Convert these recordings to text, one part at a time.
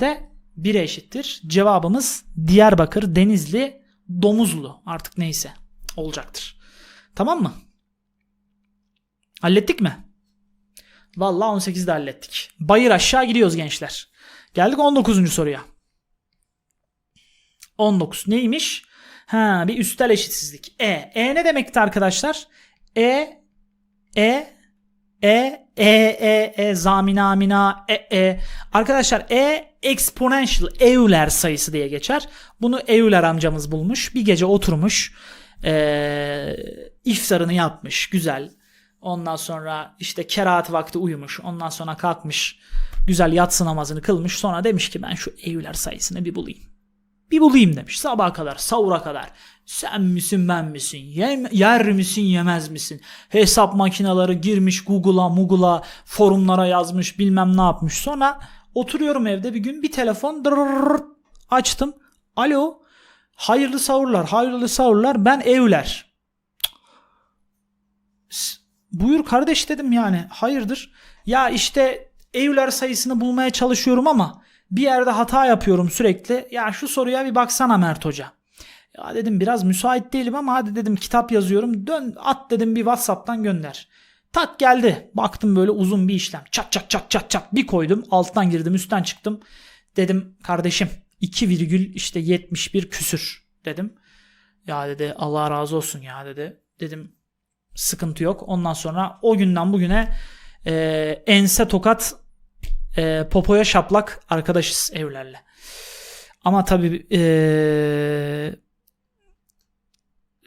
de 1'e eşittir. Cevabımız Diyarbakır, Denizli, Domuzlu artık neyse olacaktır. Tamam mı? Hallettik mi? Vallahi 18'de hallettik. Bayır aşağı gidiyoruz gençler. Geldik 19. soruya. 19 neymiş? Ha bir üstel eşitsizlik. E. E ne demekti arkadaşlar? E E E E E E zamina amina E E Arkadaşlar E exponential Euler sayısı diye geçer. Bunu Euler amcamız bulmuş. Bir gece oturmuş. Ee, iftarını yapmış. Güzel. Ondan sonra işte kerahat vakti uyumuş. Ondan sonra kalkmış. Güzel yatsı namazını kılmış. Sonra demiş ki ben şu Euler sayısını bir bulayım. Bir bulayım demiş. Sabaha kadar, sahura kadar. Sen misin ben misin? Yem- yer misin yemez misin? Hesap makineleri girmiş Google'a, Muggle'a, forumlara yazmış bilmem ne yapmış. Sonra oturuyorum evde bir gün bir telefon dırırırırt açtım. Alo. Hayırlı sahurlar, hayırlı sahurlar. Ben Evler. Buyur kardeş dedim yani. Hayırdır? Ya işte Evler sayısını bulmaya çalışıyorum ama bir yerde hata yapıyorum sürekli. Ya şu soruya bir baksana Mert Hoca. Ya dedim biraz müsait değilim ama hadi dedim kitap yazıyorum. Dön at dedim bir Whatsapp'tan gönder. Tak geldi. Baktım böyle uzun bir işlem. Çat çat çat çat çat bir koydum. Alttan girdim üstten çıktım. Dedim kardeşim 2 virgül işte 71 küsür dedim. Ya dedi Allah razı olsun ya dedi. Dedim sıkıntı yok. Ondan sonra o günden bugüne e, ense tokat e, popoya şaplak arkadaşız evlerle. Ama tabii e,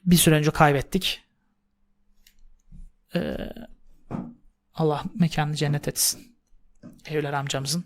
bir süre önce kaybettik. E, Allah mekanını cennet etsin. Evler amcamızın.